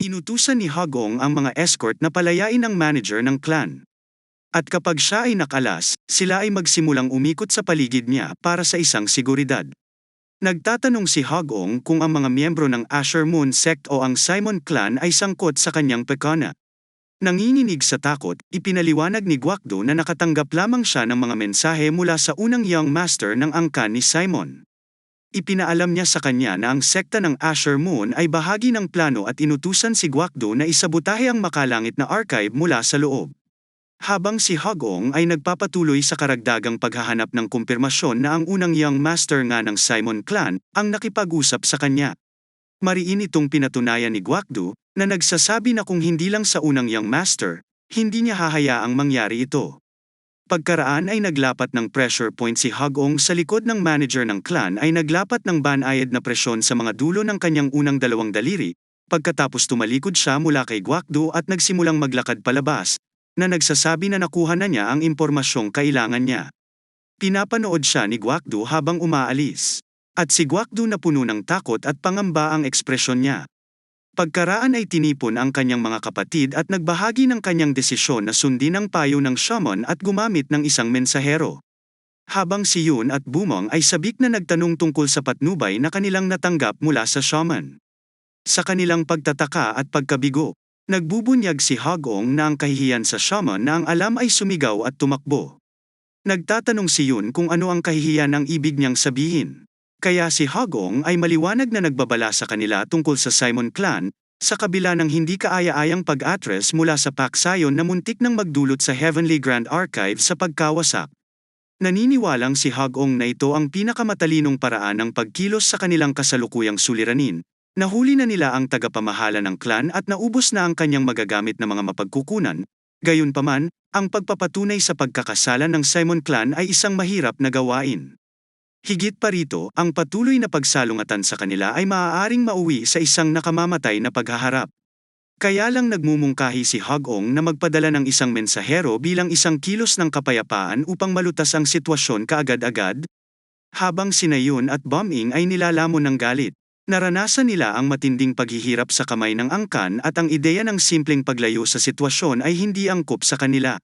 Inutusan ni Hagong ang mga escort na palayain ang manager ng clan. At kapag siya ay nakalas, sila ay magsimulang umikot sa paligid niya para sa isang seguridad. Nagtatanong si Hagong kung ang mga miyembro ng Asher Moon sect o ang Simon clan ay sangkot sa kanyang pekana. Nanginginig sa takot, ipinaliwanag ni Guakdo na nakatanggap lamang siya ng mga mensahe mula sa unang young master ng angkan ni Simon. Ipinaalam niya sa kanya na ang sekta ng Asher Moon ay bahagi ng plano at inutusan si Guakdo na isabutahe ang makalangit na archive mula sa loob. Habang si Hagong ay nagpapatuloy sa karagdagang paghahanap ng kumpirmasyon na ang unang young master nga ng Simon clan ang nakipag-usap sa kanya. Mariin itong pinatunayan ni Guakdo na nagsasabi na kung hindi lang sa unang young master, hindi niya hahayaang mangyari ito. Pagkaraan ay naglapat ng pressure point si Hagong sa likod ng manager ng clan ay naglapat ng banayad na presyon sa mga dulo ng kanyang unang dalawang daliri, pagkatapos tumalikod siya mula kay Guakdo at nagsimulang maglakad palabas, na nagsasabi na nakuha na niya ang impormasyong kailangan niya. Pinapanood siya ni Guakdo habang umaalis. At si Guakdo na puno ng takot at pangamba ang ekspresyon niya. Pagkaraan ay tinipon ang kanyang mga kapatid at nagbahagi ng kanyang desisyon na sundin ang payo ng shaman at gumamit ng isang mensahero. Habang si Yun at Bumong ay sabik na nagtanong tungkol sa patnubay na kanilang natanggap mula sa shaman. Sa kanilang pagtataka at pagkabigo, Nagbubunyag si Hagong na ang kahihiyan sa shaman na ang alam ay sumigaw at tumakbo. Nagtatanong si Yun kung ano ang kahihiyan ang ibig niyang sabihin. Kaya si Hagong ay maliwanag na nagbabala sa kanila tungkol sa Simon clan, sa kabila ng hindi kaaya-ayang pag-atres mula sa paksayon na muntik nang magdulot sa Heavenly Grand Archive sa pagkawasak. Naniniwalang si Hagong na ito ang pinakamatalinong paraan ng pagkilos sa kanilang kasalukuyang suliranin, Nahuli na nila ang tagapamahala ng clan at naubos na ang kanyang magagamit na mga mapagkukunan. Gayunpaman, ang pagpapatunay sa pagkakasala ng Simon clan ay isang mahirap na gawain. Higit pa rito, ang patuloy na pagsalungatan sa kanila ay maaaring mauwi sa isang nakamamatay na paghaharap. Kaya lang nagmumungkahi si Hagong na magpadala ng isang mensahero bilang isang kilos ng kapayapaan upang malutas ang sitwasyon kaagad-agad. Habang sinayon at bombing ay nilalamon ng galit. Naranasan nila ang matinding paghihirap sa kamay ng angkan at ang ideya ng simpleng paglayo sa sitwasyon ay hindi angkop sa kanila.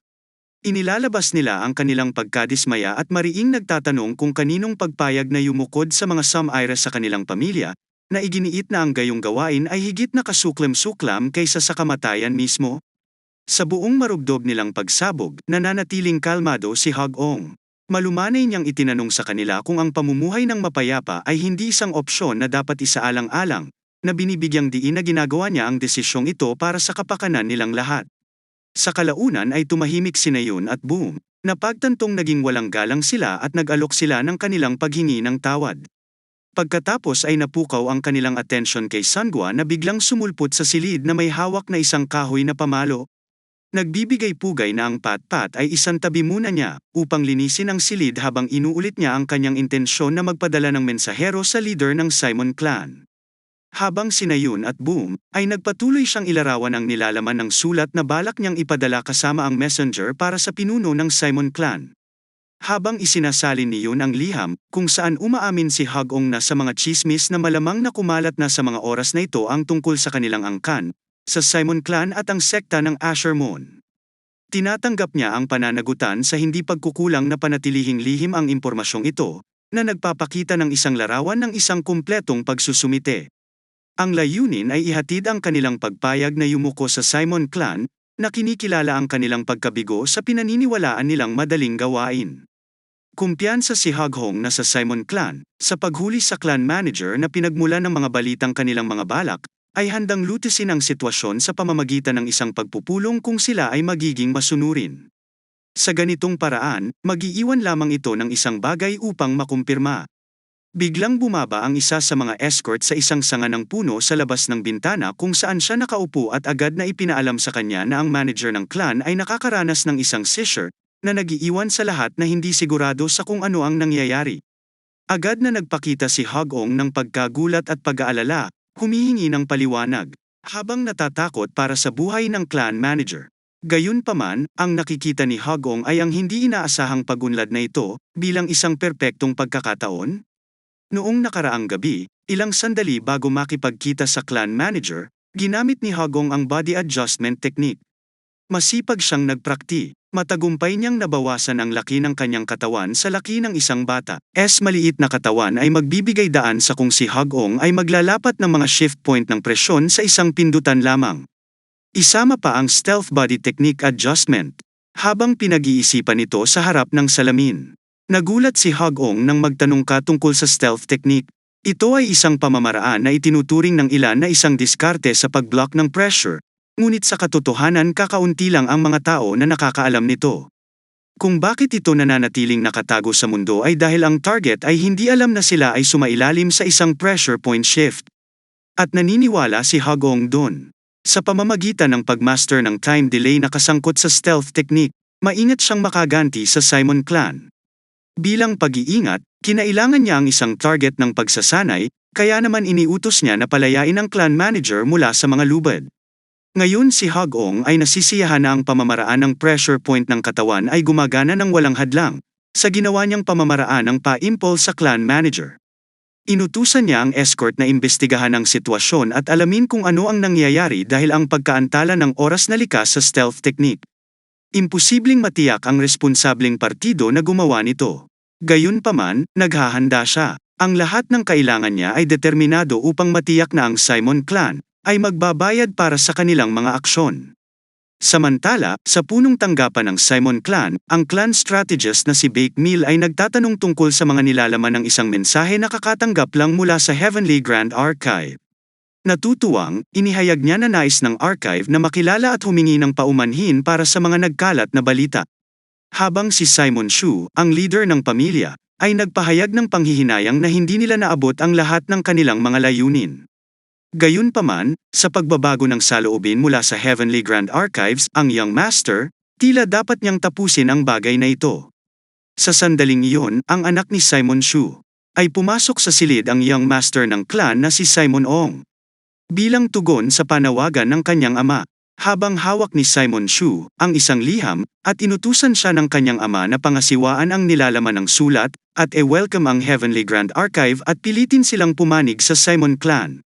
Inilalabas nila ang kanilang pagkadismaya at mariing nagtatanong kung kaninong pagpayag na yumukod sa mga Samaira sa kanilang pamilya, na iginiit na ang gayong gawain ay higit na kasuklam-suklam kaysa sa kamatayan mismo. Sa buong marugdob nilang pagsabog, nananatiling kalmado si Hag-ong. Malumanay niyang itinanong sa kanila kung ang pamumuhay ng mapayapa ay hindi isang opsyon na dapat isaalang-alang, na binibigyang diin na ginagawa niya ang desisyong ito para sa kapakanan nilang lahat. Sa kalaunan ay tumahimik si Nayon at Boom, na pagtantong naging walang galang sila at nag-alok sila ng kanilang paghingi ng tawad. Pagkatapos ay napukaw ang kanilang atensyon kay Sangwa na biglang sumulpot sa silid na may hawak na isang kahoy na pamalo, Nagbibigay pugay na ang pat-pat ay isang tabi muna niya, upang linisin ang silid habang inuulit niya ang kanyang intensyon na magpadala ng mensahero sa leader ng Simon clan. Habang sinayun at boom, ay nagpatuloy siyang ilarawan ang nilalaman ng sulat na balak niyang ipadala kasama ang messenger para sa pinuno ng Simon clan. Habang isinasalin ni Yun ang liham, kung saan umaamin si Hagong na sa mga chismis na malamang na kumalat na sa mga oras na ito ang tungkol sa kanilang angkan, sa Simon clan at ang sekta ng Asher Moon. Tinatanggap niya ang pananagutan sa hindi pagkukulang na panatilihing lihim ang impormasyong ito, na nagpapakita ng isang larawan ng isang kumpletong pagsusumite. Ang layunin ay ihatid ang kanilang pagpayag na yumuko sa Simon clan, na kinikilala ang kanilang pagkabigo sa pinaniniwalaan nilang madaling gawain. Kumpiyansa si Haghong na sa Simon clan, sa paghuli sa clan manager na pinagmula ng mga balitang kanilang mga balak, ay handang lutisin ang sitwasyon sa pamamagitan ng isang pagpupulong kung sila ay magiging masunurin. Sa ganitong paraan, magiiwan lamang ito ng isang bagay upang makumpirma. Biglang bumaba ang isa sa mga escort sa isang sanga ng puno sa labas ng bintana kung saan siya nakaupo at agad na ipinaalam sa kanya na ang manager ng clan ay nakakaranas ng isang seizure na nagiiwan sa lahat na hindi sigurado sa kung ano ang nangyayari. Agad na nagpakita si Hagong ng pagkagulat at pag-aalala, humihingi ng paliwanag, habang natatakot para sa buhay ng clan manager. Gayunpaman, ang nakikita ni Hagong ay ang hindi inaasahang pagunlad na ito, bilang isang perpektong pagkakataon. Noong nakaraang gabi, ilang sandali bago makipagkita sa clan manager, Ginamit ni Hagong ang body adjustment technique. Masipag siyang nagprakti. Matagumpay niyang nabawasan ang laki ng kanyang katawan sa laki ng isang bata. S maliit na katawan ay magbibigay daan sa kung si Hagong ay maglalapat ng mga shift point ng presyon sa isang pindutan lamang. Isama pa ang stealth body technique adjustment. Habang pinag-iisipan ito sa harap ng salamin. Nagulat si Hagong nang magtanong ka tungkol sa stealth technique. Ito ay isang pamamaraan na itinuturing ng ilan na isang diskarte sa pag-block ng pressure, ngunit sa katotohanan kakaunti lang ang mga tao na nakakaalam nito. Kung bakit ito nananatiling nakatago sa mundo ay dahil ang target ay hindi alam na sila ay sumailalim sa isang pressure point shift. At naniniwala si Hagong doon. Sa pamamagitan ng pagmaster ng time delay na kasangkot sa stealth technique, maingat siyang makaganti sa Simon Clan. Bilang pag-iingat, kinailangan niya ang isang target ng pagsasanay, kaya naman iniutos niya na palayain ang clan manager mula sa mga lubad. Ngayon si Hagong ay nasisiyahan na ang pamamaraan ng pressure point ng katawan ay gumagana ng walang hadlang, sa ginawa niyang pamamaraan ng pa-impulse sa clan manager. Inutusan niya ang escort na imbestigahan ang sitwasyon at alamin kung ano ang nangyayari dahil ang pagkaantala ng oras na likas sa stealth technique. Imposibleng matiyak ang responsableng partido na gumawa nito. Gayunpaman, naghahanda siya. Ang lahat ng kailangan niya ay determinado upang matiyak na ang Simon clan ay magbabayad para sa kanilang mga aksyon. Samantala, sa punong tanggapan ng Simon clan, ang clan strategist na si Bake Meal ay nagtatanong tungkol sa mga nilalaman ng isang mensahe na kakatanggap lang mula sa Heavenly Grand Archive. Natutuwang, inihayag niya na nais ng archive na makilala at humingi ng paumanhin para sa mga nagkalat na balita. Habang si Simon Shu, ang leader ng pamilya, ay nagpahayag ng panghihinayang na hindi nila naabot ang lahat ng kanilang mga layunin. Gayunpaman, sa pagbabago ng saloobin mula sa Heavenly Grand Archives, ang Young Master, tila dapat niyang tapusin ang bagay na ito. Sa sandaling iyon, ang anak ni Simon Shu, ay pumasok sa silid ang Young Master ng clan na si Simon Ong. Bilang tugon sa panawagan ng kanyang ama, habang hawak ni Simon Shu ang isang liham at inutusan siya ng kanyang ama na pangasiwaan ang nilalaman ng sulat at e-welcome ang Heavenly Grand Archive at pilitin silang pumanig sa Simon clan.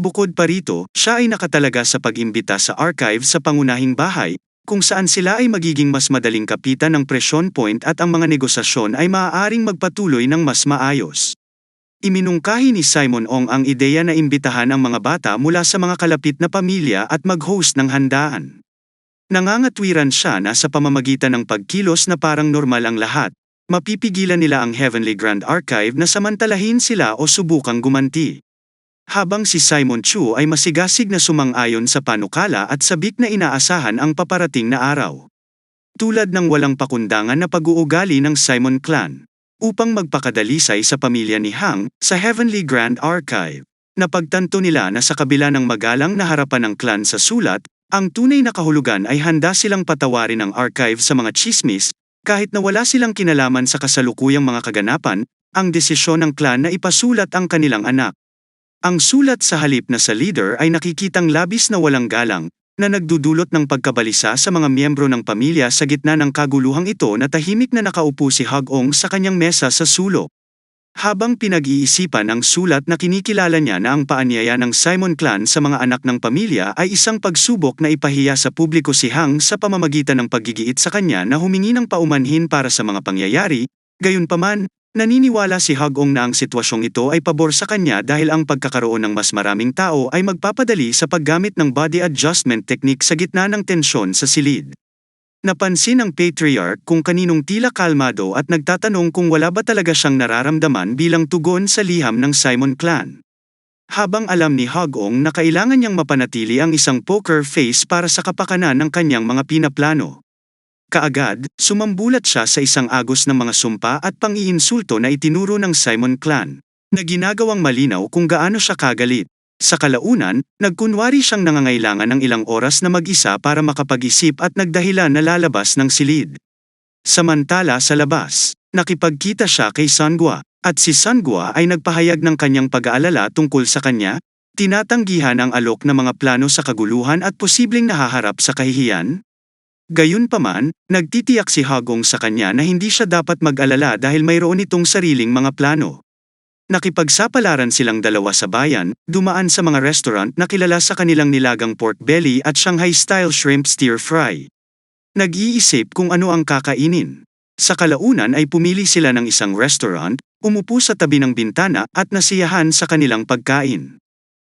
Bukod pa rito, siya ay nakatalaga sa pag-imbita sa archive sa pangunahing bahay, kung saan sila ay magiging mas madaling kapitan ng presyon point at ang mga negosasyon ay maaaring magpatuloy ng mas maayos. Iminungkahi ni Simon Ong ang ideya na imbitahan ang mga bata mula sa mga kalapit na pamilya at mag-host ng handaan. Nangangatwiran siya na sa pamamagitan ng pagkilos na parang normal ang lahat, mapipigilan nila ang Heavenly Grand Archive na samantalahin sila o subukang gumanti. Habang si Simon Chu ay masigasig na sumang-ayon sa panukala at sabik na inaasahan ang paparating na araw. Tulad ng walang pakundangan na pag-uugali ng Simon Clan upang magpakadalisay sa pamilya ni Hang sa Heavenly Grand Archive. Napagtanto nila na sa kabila ng magalang na harapan ng clan sa sulat, ang tunay na kahulugan ay handa silang patawarin ang archive sa mga chismis, kahit na wala silang kinalaman sa kasalukuyang mga kaganapan, ang desisyon ng clan na ipasulat ang kanilang anak. Ang sulat sa halip na sa leader ay nakikitang labis na walang galang, na nagdudulot ng pagkabalisa sa mga miyembro ng pamilya sa gitna ng kaguluhang ito na tahimik na nakaupo si Hagong sa kanyang mesa sa sulok. Habang pinag-iisipan ang sulat na kinikilala niya na ang paanyaya ng Simon Clan sa mga anak ng pamilya ay isang pagsubok na ipahiya sa publiko si Hang sa pamamagitan ng paggigiit sa kanya na humingi ng paumanhin para sa mga pangyayari, gayunpaman, Naniniwala si Hagong na ang sitwasyong ito ay pabor sa kanya dahil ang pagkakaroon ng mas maraming tao ay magpapadali sa paggamit ng body adjustment technique sa gitna ng tensyon sa silid. Napansin ng patriarch kung kaninong tila kalmado at nagtatanong kung wala ba talaga siyang nararamdaman bilang tugon sa liham ng Simon clan. Habang alam ni Hagong na kailangan niyang mapanatili ang isang poker face para sa kapakanan ng kanyang mga pinaplano. Kaagad, sumambulat siya sa isang agos ng mga sumpa at pang-iinsulto na itinuro ng Simon Clan, na ginagawang malinaw kung gaano siya kagalit. Sa kalaunan, nagkunwari siyang nangangailangan ng ilang oras na mag-isa para makapag-isip at nagdahilan na lalabas ng silid. Samantala sa labas, nakipagkita siya kay Sangwa, at si Sangwa ay nagpahayag ng kanyang pag-aalala tungkol sa kanya, tinatanggihan ang alok na mga plano sa kaguluhan at posibleng nahaharap sa kahihiyan, Gayunpaman, nagtitiyak si Hagong sa kanya na hindi siya dapat mag-alala dahil mayroon itong sariling mga plano. Nakipagsapalaran silang dalawa sa bayan, dumaan sa mga restaurant na kilala sa kanilang nilagang pork belly at Shanghai-style shrimp stir fry. Nag-iisip kung ano ang kakainin. Sa kalaunan ay pumili sila ng isang restaurant, umupo sa tabi ng bintana at nasiyahan sa kanilang pagkain.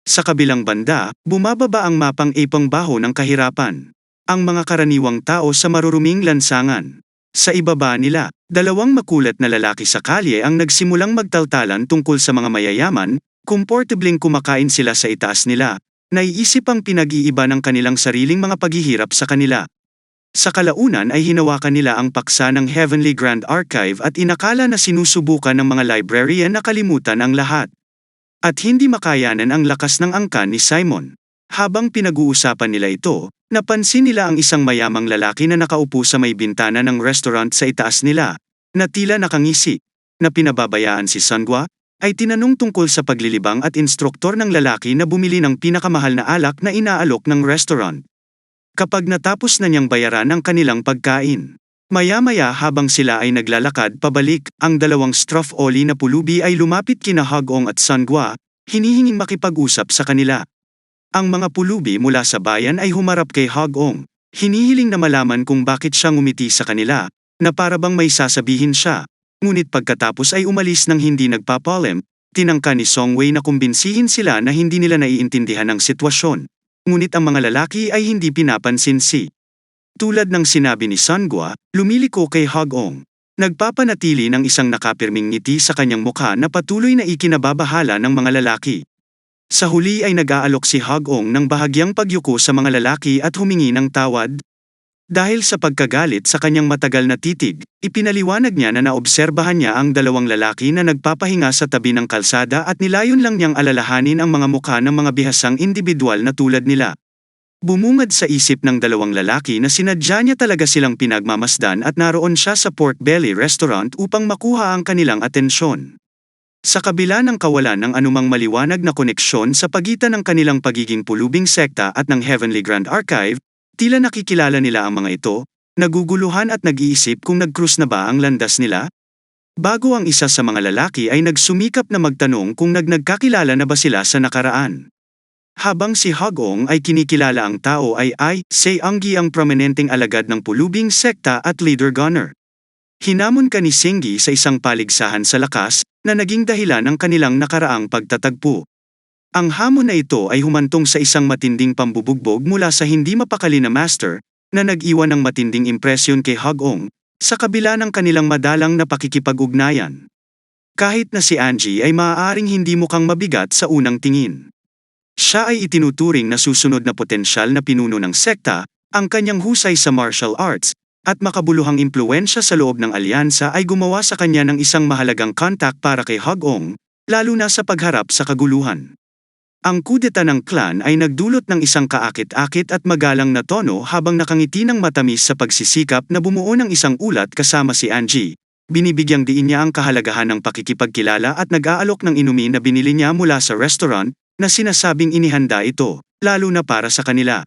Sa kabilang banda, bumababa ang mapang ipang baho ng kahirapan. Ang mga karaniwang tao sa maruruming lansangan. Sa ibaba nila, dalawang makulat na lalaki sa kalye ang nagsimulang magtaltalan tungkol sa mga mayayaman, komportabling kumakain sila sa itaas nila, naiisip ang pinag-iiba ng kanilang sariling mga paghihirap sa kanila. Sa kalaunan ay hinawakan nila ang paksa ng Heavenly Grand Archive at inakala na sinusubukan ng mga librarian na kalimutan ang lahat. At hindi makayanan ang lakas ng angkan ni Simon. Habang pinag-uusapan nila ito, napansin nila ang isang mayamang lalaki na nakaupo sa may bintana ng restaurant sa itaas nila, na tila nakangisi, na pinababayaan si Sangwa, ay tinanong tungkol sa paglilibang at instruktor ng lalaki na bumili ng pinakamahal na alak na inaalok ng restaurant. Kapag natapos na niyang bayaran ang kanilang pagkain. Maya-maya habang sila ay naglalakad pabalik, ang dalawang struff oli na pulubi ay lumapit kina Hagong at Sangwa, hinihinging makipag-usap sa kanila. Ang mga pulubi mula sa bayan ay humarap kay Hagong, hinihiling na malaman kung bakit siya ngumiti sa kanila, na para bang may sasabihin siya. Ngunit pagkatapos ay umalis ng hindi nagpapalem, tinangka ni Songwei na kumbinsihin sila na hindi nila naiintindihan ang sitwasyon. Ngunit ang mga lalaki ay hindi pinapansin si. Tulad ng sinabi ni Sangwa, lumiliko kay Hagong. Nagpapanatili ng isang nakapirming ngiti sa kanyang mukha na patuloy na ikinababahala ng mga lalaki. Sa huli ay nag-aalok si Hagong ng bahagyang pagyuko sa mga lalaki at humingi ng tawad. Dahil sa pagkagalit sa kanyang matagal na titig, ipinaliwanag niya na naobserbahan niya ang dalawang lalaki na nagpapahinga sa tabi ng kalsada at nilayon lang niyang alalahanin ang mga mukha ng mga bihasang individual na tulad nila. Bumungad sa isip ng dalawang lalaki na sinadya niya talaga silang pinagmamasdan at naroon siya sa Pork Belly Restaurant upang makuha ang kanilang atensyon. Sa kabila ng kawalan ng anumang maliwanag na koneksyon sa pagitan ng kanilang pagiging pulubing sekta at ng Heavenly Grand Archive, tila nakikilala nila ang mga ito, naguguluhan at nag-iisip kung nag-cruise na ba ang landas nila? Bago ang isa sa mga lalaki ay nagsumikap na magtanong kung nagnagkakilala na ba sila sa nakaraan. Habang si Hagong ay kinikilala ang tao ay ay, Sei Anggi ang prominenteng alagad ng pulubing sekta at leader gunner. Hinamon ka ni Singgi sa isang paligsahan sa lakas, na naging dahilan ng kanilang nakaraang pagtatagpo. Ang hamon na ito ay humantong sa isang matinding pambubugbog mula sa hindi mapakali na master, na nag-iwan ng matinding impresyon kay Hagong, sa kabila ng kanilang madalang na pakikipag-ugnayan. Kahit na si Angie ay maaaring hindi mukhang mabigat sa unang tingin. Siya ay itinuturing na susunod na potensyal na pinuno ng sekta, ang kanyang husay sa martial arts, at makabuluhang impluensya sa loob ng alyansa ay gumawa sa kanya ng isang mahalagang contact para kay Hagong, lalo na sa pagharap sa kaguluhan. Ang kudeta ng clan ay nagdulot ng isang kaakit-akit at magalang na tono habang nakangiti ng matamis sa pagsisikap na bumuo ng isang ulat kasama si Angie. Binibigyang diin niya ang kahalagahan ng pakikipagkilala at nag-aalok ng inumin na binili niya mula sa restaurant na sinasabing inihanda ito, lalo na para sa kanila.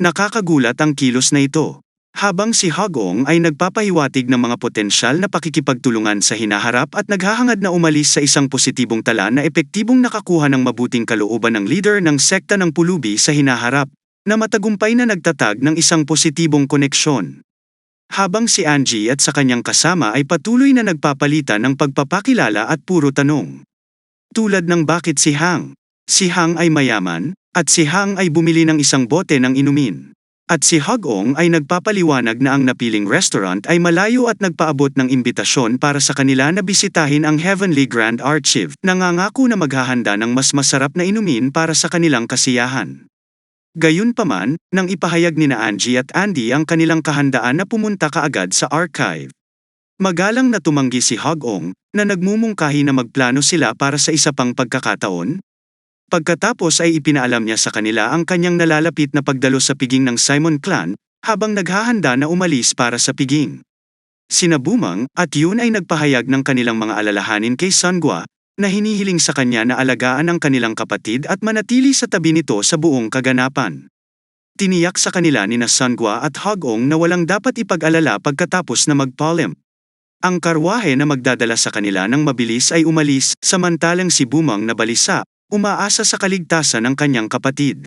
Nakakagulat ang kilos na ito. Habang si Hagong ay nagpapahiwatig ng mga potensyal na pakikipagtulungan sa hinaharap at naghahangad na umalis sa isang positibong tala na epektibong nakakuha ng mabuting kalooban ng leader ng sekta ng pulubi sa hinaharap, na matagumpay na nagtatag ng isang positibong koneksyon. Habang si Angie at sa kanyang kasama ay patuloy na nagpapalitan ng pagpapakilala at puro tanong. Tulad ng bakit si Hang. Si Hang ay mayaman, at si Hang ay bumili ng isang bote ng inumin. At si Hagong ay nagpapaliwanag na ang napiling restaurant ay malayo at nagpaabot ng imbitasyon para sa kanila na bisitahin ang Heavenly Grand Archive, nangangako na maghahanda ng mas masarap na inumin para sa kanilang kasiyahan. Gayunpaman, nang ipahayag ni na Angie at Andy ang kanilang kahandaan na pumunta kaagad sa archive. Magalang na tumanggi si Hagong, na nagmumungkahi na magplano sila para sa isa pang pagkakataon, Pagkatapos ay ipinaalam niya sa kanila ang kanyang nalalapit na pagdalo sa piging ng Simon clan, habang naghahanda na umalis para sa piging. Sinabumang, at yun ay nagpahayag ng kanilang mga alalahanin kay Sangwa, na hinihiling sa kanya na alagaan ang kanilang kapatid at manatili sa tabi nito sa buong kaganapan. Tiniyak sa kanila ni na Sangwa at Hagong na walang dapat ipag-alala pagkatapos na magpalem. Ang karwahe na magdadala sa kanila ng mabilis ay umalis, samantalang si Bumang na balisa, umaasa sa kaligtasan ng kanyang kapatid.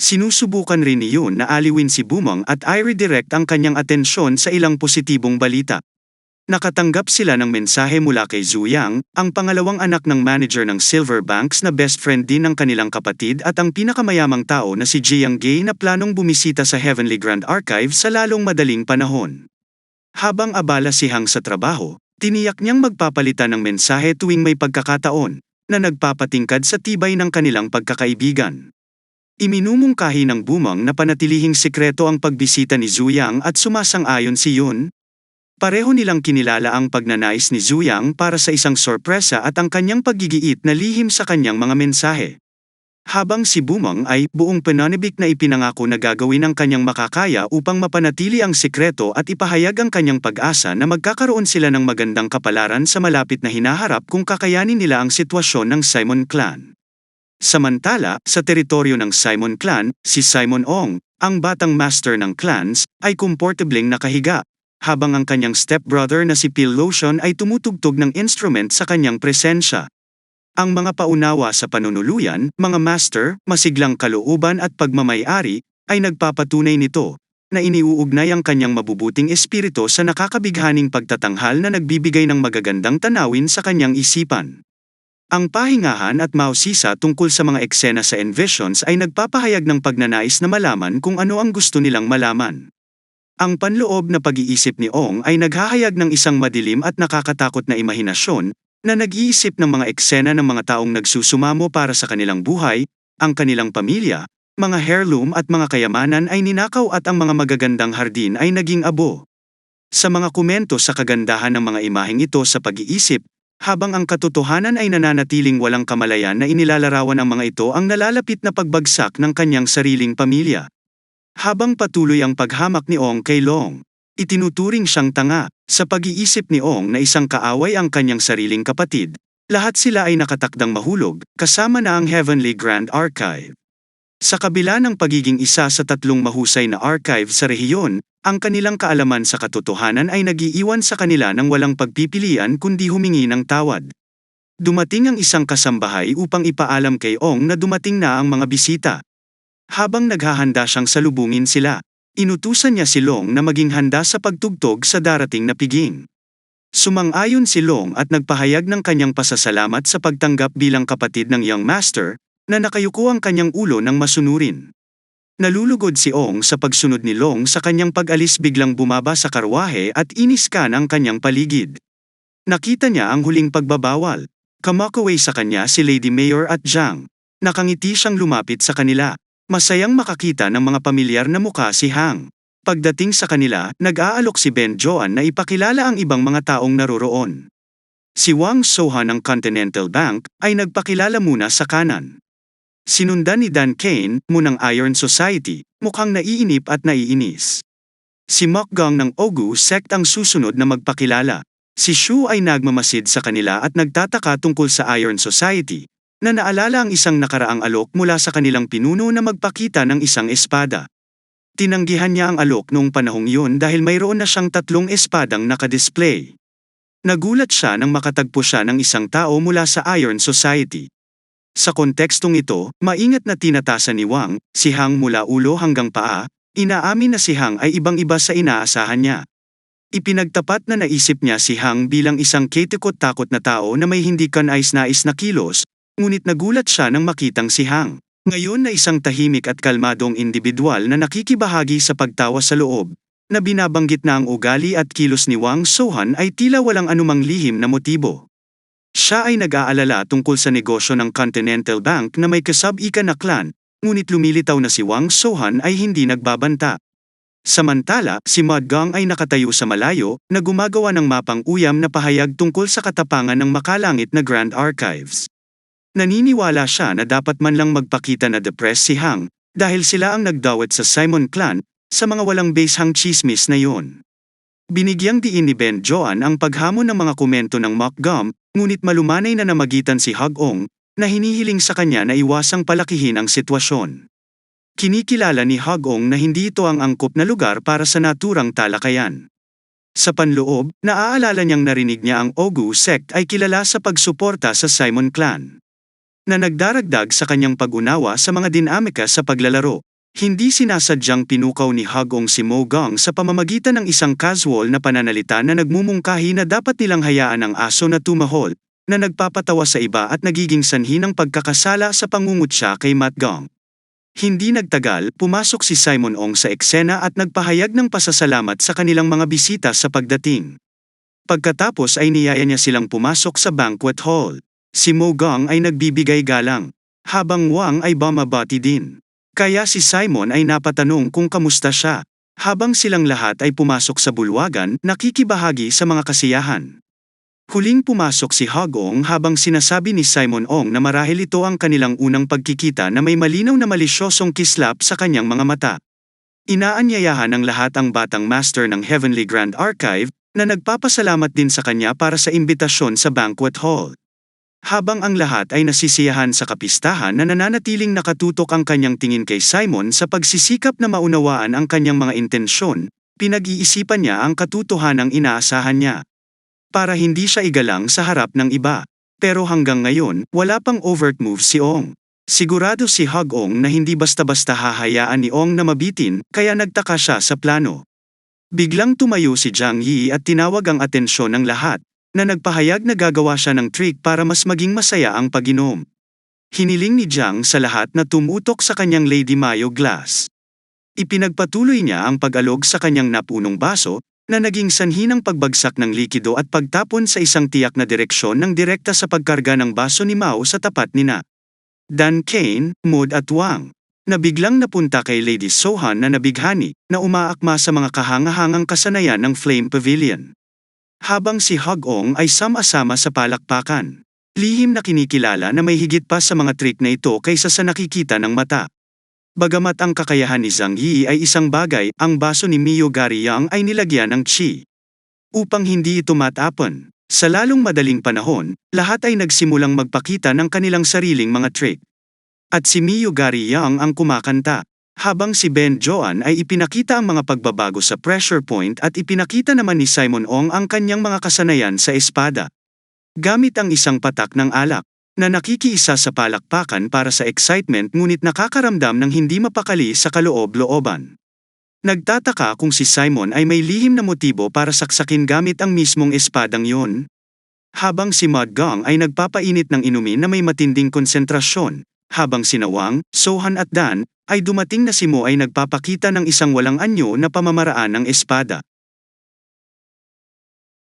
Sinusubukan rin ni Yun na aliwin si Bumang at i-redirect ang kanyang atensyon sa ilang positibong balita. Nakatanggap sila ng mensahe mula kay Zhu Yang, ang pangalawang anak ng manager ng Silver Banks na best friend din ng kanilang kapatid at ang pinakamayamang tao na si Jiang Gay na planong bumisita sa Heavenly Grand Archive sa lalong madaling panahon. Habang abala si Hang sa trabaho, tiniyak niyang magpapalitan ng mensahe tuwing may pagkakataon, na nagpapatingkad sa tibay ng kanilang pagkakaibigan. Iminumungkahi ng Bumang na panatilihing sikreto ang pagbisita ni Zuyang at sumasang-ayon si Yun, Pareho nilang kinilala ang pagnanais ni Zuyang para sa isang sorpresa at ang kanyang paggigiit na lihim sa kanyang mga mensahe. Habang si Bumang ay buong pananibik na ipinangako na gagawin ang kanyang makakaya upang mapanatili ang sikreto at ipahayag ang kanyang pag-asa na magkakaroon sila ng magandang kapalaran sa malapit na hinaharap kung kakayanin nila ang sitwasyon ng Simon Clan. Samantala, sa teritoryo ng Simon Clan, si Simon Ong, ang batang master ng clans, ay komportableng nakahiga, habang ang kanyang stepbrother na si Phil Lotion ay tumutugtog ng instrument sa kanyang presensya. Ang mga paunawa sa panunuluyan, mga master, masiglang kalooban at pagmamayari, ay nagpapatunay nito, na iniuugnay ang kanyang mabubuting espiritu sa nakakabighaning pagtatanghal na nagbibigay ng magagandang tanawin sa kanyang isipan. Ang pahingahan at mausisa tungkol sa mga eksena sa Envisions ay nagpapahayag ng pagnanais na malaman kung ano ang gusto nilang malaman. Ang panloob na pag-iisip ni Ong ay naghahayag ng isang madilim at nakakatakot na imahinasyon, na nag-iisip ng mga eksena ng mga taong nagsusumamo para sa kanilang buhay, ang kanilang pamilya, mga heirloom at mga kayamanan ay ninakaw at ang mga magagandang hardin ay naging abo. Sa mga komento sa kagandahan ng mga imaheng ito sa pag-iisip, habang ang katotohanan ay nananatiling walang kamalayan na inilalarawan ang mga ito ang nalalapit na pagbagsak ng kanyang sariling pamilya. Habang patuloy ang paghamak ni Ong kay Long, itinuturing siyang tanga, sa pag-iisip ni Ong na isang kaaway ang kanyang sariling kapatid, lahat sila ay nakatakdang mahulog, kasama na ang Heavenly Grand Archive. Sa kabila ng pagiging isa sa tatlong mahusay na archive sa rehiyon, ang kanilang kaalaman sa katotohanan ay nagiiwan sa kanila ng walang pagpipilian kundi humingi ng tawad. Dumating ang isang kasambahay upang ipaalam kay Ong na dumating na ang mga bisita, habang naghahanda siyang salubungin sila, inutusan niya si Long na maging handa sa pagtugtog sa darating na piging. Sumang-ayon si Long at nagpahayag ng kanyang pasasalamat sa pagtanggap bilang kapatid ng young master, na nakayuko ang kanyang ulo ng masunurin. Nalulugod si Ong sa pagsunod ni Long sa kanyang pag-alis biglang bumaba sa karwahe at iniskan ang kanyang paligid. Nakita niya ang huling pagbabawal. Kamakaway sa kanya si Lady Mayor at Zhang. Nakangiti siyang lumapit sa kanila. Masayang makakita ng mga pamilyar na muka si Hang. Pagdating sa kanila, nag-aalok si Ben Joan na ipakilala ang ibang mga taong naroroon. Si Wang Sohan ng Continental Bank ay nagpakilala muna sa kanan. Sinundan ni Dan Kane, munang Iron Society, mukhang naiinip at naiinis. Si Mokgong ng Ogu sect ang susunod na magpakilala. Si Shu ay nagmamasid sa kanila at nagtataka tungkol sa Iron Society, na naalala ang isang nakaraang alok mula sa kanilang pinuno na magpakita ng isang espada. Tinanggihan niya ang alok noong panahong yun dahil mayroon na siyang tatlong espadang nakadisplay. Nagulat siya nang makatagpo siya ng isang tao mula sa Iron Society. Sa kontekstong ito, maingat na tinatasan ni Wang, si Hang mula ulo hanggang paa, inaamin na si Hang ay ibang-iba sa inaasahan niya. Ipinagtapat na naisip niya si Hang bilang isang ketikot-takot na tao na may hindi kanais-nais na kilos, ngunit nagulat siya nang makitang si Hang. Ngayon na isang tahimik at kalmadong individual na nakikibahagi sa pagtawa sa loob, na binabanggit na ang ugali at kilos ni Wang Sohan ay tila walang anumang lihim na motibo. Siya ay nag-aalala tungkol sa negosyo ng Continental Bank na may kasab-ika na clan, ngunit lumilitaw na si Wang Sohan ay hindi nagbabanta. Samantala, si Modgong ay nakatayo sa malayo, na gumagawa ng mapang uyam na pahayag tungkol sa katapangan ng makalangit na Grand Archives. Naniniwala siya na dapat man lang magpakita na depressed si Hang, dahil sila ang nagdawat sa Simon Clan, sa mga walang basehang chismis na yon. Binigyang diin ni Ben Joan ang paghamon ng mga komento ng Mock Gum, ngunit malumanay na namagitan si Hug Ong, na hinihiling sa kanya na iwasang palakihin ang sitwasyon. Kinikilala ni Hug Ong na hindi ito ang angkop na lugar para sa naturang talakayan. Sa panloob, naaalala niyang narinig niya ang Ogu sect ay kilala sa pagsuporta sa Simon clan. Na nagdaragdag sa kanyang pag-unawa sa mga dinamika sa paglalaro. Hindi sinasadyang pinukaw ni Hagong si Mo Gong sa pamamagitan ng isang casual na pananalita na nagmumungkahi na dapat nilang hayaan ang aso na tumahol, na nagpapatawa sa iba at nagiging sanhi ng pagkakasala sa pangungutya kay Matt Gong. Hindi nagtagal, pumasok si Simon Ong sa eksena at nagpahayag ng pasasalamat sa kanilang mga bisita sa pagdating. Pagkatapos ay niyaya niya silang pumasok sa banquet hall. Si Mo Gong ay nagbibigay galang, habang Wang ay bumabati din. Kaya si Simon ay napatanong kung kamusta siya. Habang silang lahat ay pumasok sa bulwagan, nakikibahagi sa mga kasiyahan. Huling pumasok si Hagong habang sinasabi ni Simon Ong na marahil ito ang kanilang unang pagkikita na may malinaw na malisyosong kislap sa kanyang mga mata. Inaanyayahan ng lahat ang batang master ng Heavenly Grand Archive na nagpapasalamat din sa kanya para sa imbitasyon sa banquet hall. Habang ang lahat ay nasisiyahan sa kapistahan na nananatiling nakatutok ang kanyang tingin kay Simon sa pagsisikap na maunawaan ang kanyang mga intensyon, pinag-iisipan niya ang katotohanang inaasahan niya. Para hindi siya igalang sa harap ng iba. Pero hanggang ngayon, wala pang overt move si Ong. Sigurado si Hug Ong na hindi basta-basta hahayaan ni Ong na mabitin, kaya nagtaka siya sa plano. Biglang tumayo si Jiang Yi at tinawag ang atensyon ng lahat, na nagpahayag na gagawa siya ng trick para mas maging masaya ang pag-inom. Hiniling ni Jiang sa lahat na tumutok sa kanyang Lady Mayo glass. Ipinagpatuloy niya ang pag-alog sa kanyang napunong baso, na naging sanhi ng pagbagsak ng likido at pagtapon sa isang tiyak na direksyon ng direkta sa pagkarga ng baso ni Mao sa tapat nina. Dan Kane, Mood at Wang, na biglang napunta kay Lady Sohan na nabighani, na umaakma sa mga kahangahangang kasanayan ng Flame Pavilion. Habang si Hug-ong ay sama-sama sa palakpakan. Lihim na kinikilala na may higit pa sa mga trick na ito kaysa sa nakikita ng mata. Bagamat ang kakayahan ni Zhang Yi ay isang bagay, ang baso ni Miyo Yang ay nilagyan ng chi. Upang hindi ito matapon, sa lalong madaling panahon, lahat ay nagsimulang magpakita ng kanilang sariling mga trick. At si Miyo Yang ang kumakanta. Habang si Ben Joan ay ipinakita ang mga pagbabago sa pressure point at ipinakita naman ni Simon Ong ang kanyang mga kasanayan sa espada. Gamit ang isang patak ng alak, na nakikiisa sa palakpakan para sa excitement ngunit nakakaramdam ng hindi mapakali sa kaloob-looban. Nagtataka kung si Simon ay may lihim na motibo para saksakin gamit ang mismong espadang yon. Habang si Mud Gong ay nagpapainit ng inumin na may matinding konsentrasyon, habang sinawang, Sohan at Dan, ay dumating na si Mo ay nagpapakita ng isang walang anyo na pamamaraan ng espada.